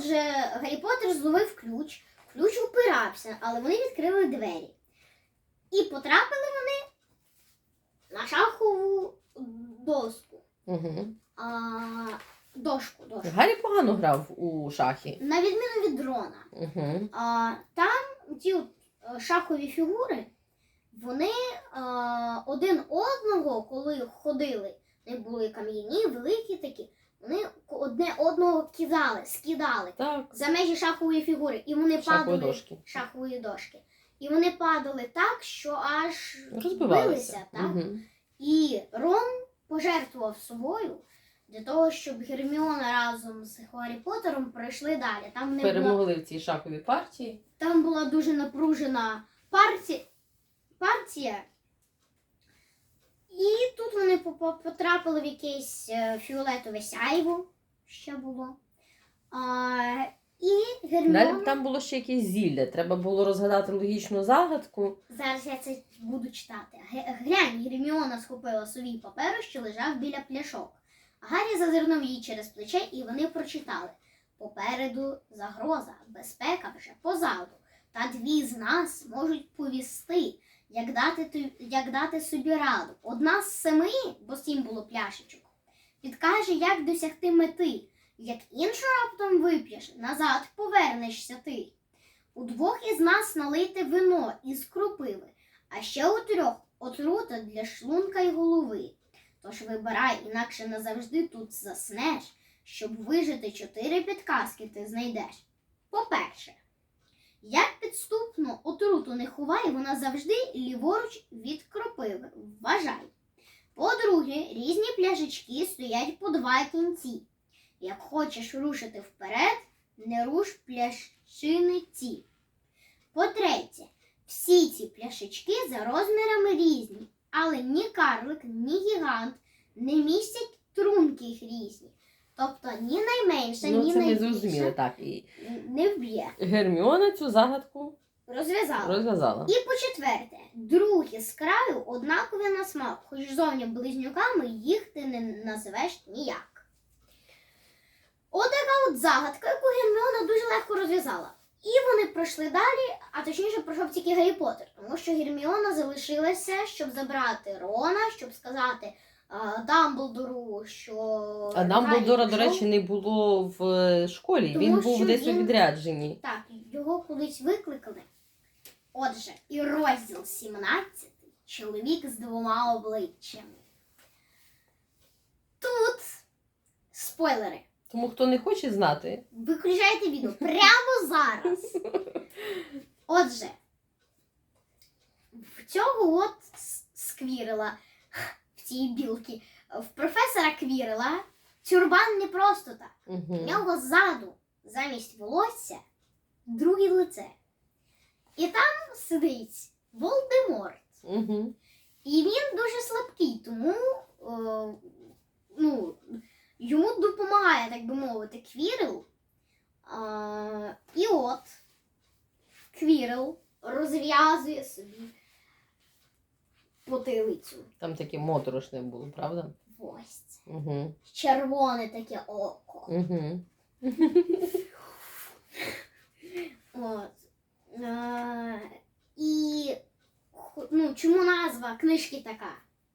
Отже, Гаррі Поттер зловив ключ, ключ упирався, але вони відкрили двері. І потрапили вони на шахову доску. Угу. А, дошку, дошку. Гаррі погано грав у шахи. На відміну від дрона. Угу. А, там ті е, шахові фігури, вони а, один одного, коли ходили, вони були кам'яні, великі такі, вони одне одного кидали, скидали Так, за межі шахової фігури, і вони шахові падали дошки. шахової дошки. І вони падали так, що аж Розбивалися. билися, так? Угу. І Рон пожертвував собою для того, щоб Герміона разом з Гаррі Поттером пройшли далі. Там не було Перемогли в цій шаховій партії. там була дуже напружена партія. партія. І тут вони потрапили в якесь е, фіолетове сяйво, ще було. А, і Далі Герміона... там було ще якесь зілля. Треба було розгадати логічну загадку. Зараз я це буду читати. Ге- Глянь, Герміона схопила совій паперу, що лежав біля пляшок. Гаррі зазирнув їй через плече, і вони прочитали. Попереду загроза, безпека вже позаду. Та дві з нас можуть повісти, як дати, ту- як дати собі раду. Одна з семи, бо сім було пляшечок, підкаже, як досягти мети. Як іншу раптом вип'єш, назад повернешся ти. У двох із нас налити вино із кропиви, а ще у трьох отрута для шлунка й голови. Тож вибирай, інакше назавжди тут заснеш, щоб вижити чотири підказки ти знайдеш. По-перше, як підступну отруту не ховай, вона завжди ліворуч від кропиви. Вважай. По-друге, різні пляшечки стоять по два кінці. Як хочеш рушити вперед, не руш пляшчини ці. По-третє, всі ці пляшечки за розмірами різні, але ні карлик, ні гігант не містять трунки їх різні. Тобто ні найменша, Ну, ні це ми зрозуміли, так. І не вб'є. Герміона цю загадку Розв'язала. розв'язала. І по четверте, другі з краю однакові на смак, хоч зовні близнюками їх ти не називеш ніяк. От така от загадка, яку Герміона дуже легко розв'язала. І вони пройшли далі, а точніше пройшов тільки Гаррі Поттер, тому що Герміона залишилася, щоб забрати Рона, щоб сказати а, Дамблдору, що. А Дамблдора, до речі, не було в е, школі. Тому він був десь у він- відрядженні. Так, його кудись викликали. Отже, і розділ 17 чоловік з двома обличчями. Тут спойлери. Тому хто не хоче знати, Виключайте відео прямо зараз. Отже, в цього от сквірила в цій білки, в професора Квірила тюрбан не просто так. У угу. нього ззаду, замість волосся, друге лице. І там сидить Волдеморт. Угу. І він дуже слабкий, тому е, ну, йому допомагає, так би мовити, Квірл. Е, і от Квірл розв'язує собі потилицю. Там таке моторошне було, правда? Ось. Угу. Червоне таке око. Угу. От. Е, і ху- ну, чому назва книжки така?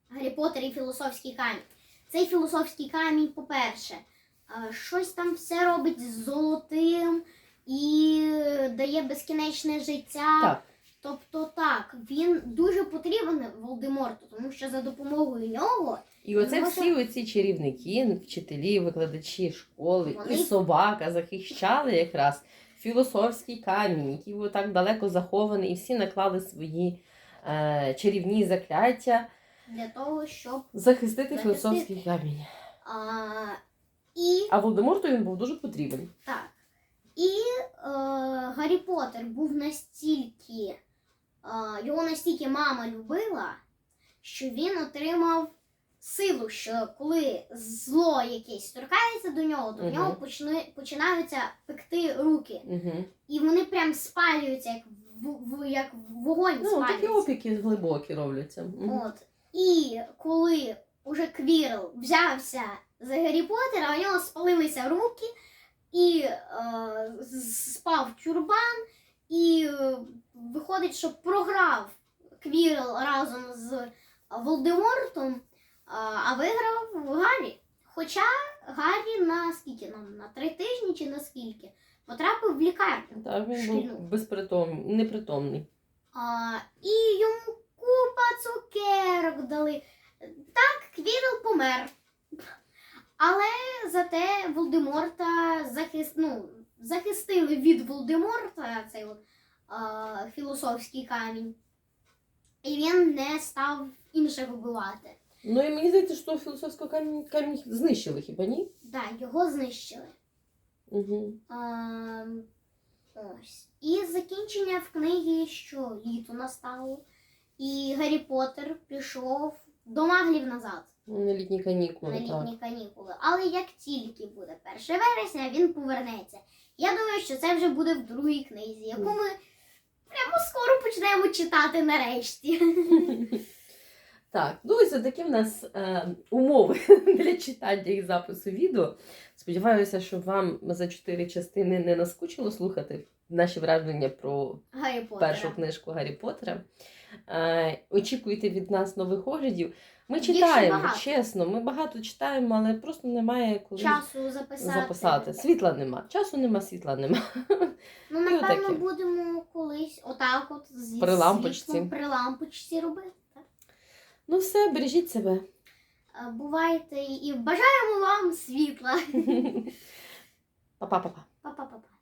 Гаррі Поттер і філософський камінь. Цей філософський камінь, по-перше, е, щось там все робить з золотим і дає безкінечне життя. Так. Тобто так, він дуже потрібен Волдеморту, тому що за допомогою нього І оце Тому всі оці чарівники, вчителі, викладачі школи Вони- і собака захищали якраз філософський камінь, який був так далеко захований, і всі наклали свої е, чарівні закляття для того, щоб захистити філософський камінь. а, і А Волдеморту він був дуже потрібен. Так. І е, Гаррі Поттер був настільки, е, його настільки мама любила, що він отримав силу, що коли зло якесь торкається до нього, то в нього почни, починаються пекти руки. Угу. І вони прям спалюються, як, в, в- як вогонь Ну, такі опіки глибокі робляться. Мгм. От. І коли уже Квірл взявся за Гаррі Поттера, у нього спалилися руки, і е, з- спав тюрбан, і е, виходить, що програв Квірл разом з Волдемортом, а, а виграв Гаррі. Хоча Гаррі на скільки нам? На три тижні чи на скільки? Потрапив в лікарню. Так, він Шкільну. був безпритомний, непритомний. А, і йому купа цукерок дали. Так, Квірл помер. Але зате Волдеморта захист, ну, захистили від Волдеморта цей от, а, філософський камінь. І він не став інших вбивати. Ну і мені здається, що філософського камінь, камінь знищили, хіба ні? Так, його знищили. Угу. А, ось. І закінчення в книгі, що літо настало, і Гаррі Поттер пішов до маглів назад На літні канікули, на так. літні канікули. Але як тільки буде 1 вересня, він повернеться. Я думаю, що це вже буде в другій книзі, яку ми прямо скоро почнемо читати нарешті. Так, ну ось такі в нас е, умови для читання і запису відео. Сподіваюся, що вам за чотири частини не наскучило слухати наші враження про першу книжку Гаррі Поттера. Е, очікуйте від нас нових оглядів. Ми читаємо, чесно, ми багато читаємо, але просто немає коли Часу записати. записати. Світла нема. Часу нема, світла нема. Ну, напевно, будемо колись отак от зі При лампочці. світлом при лампочці робити. Ну все, бережіть себе. Е, Бувайте і бажаємо вам світла. Па-па-па-па. Па-па-па-па.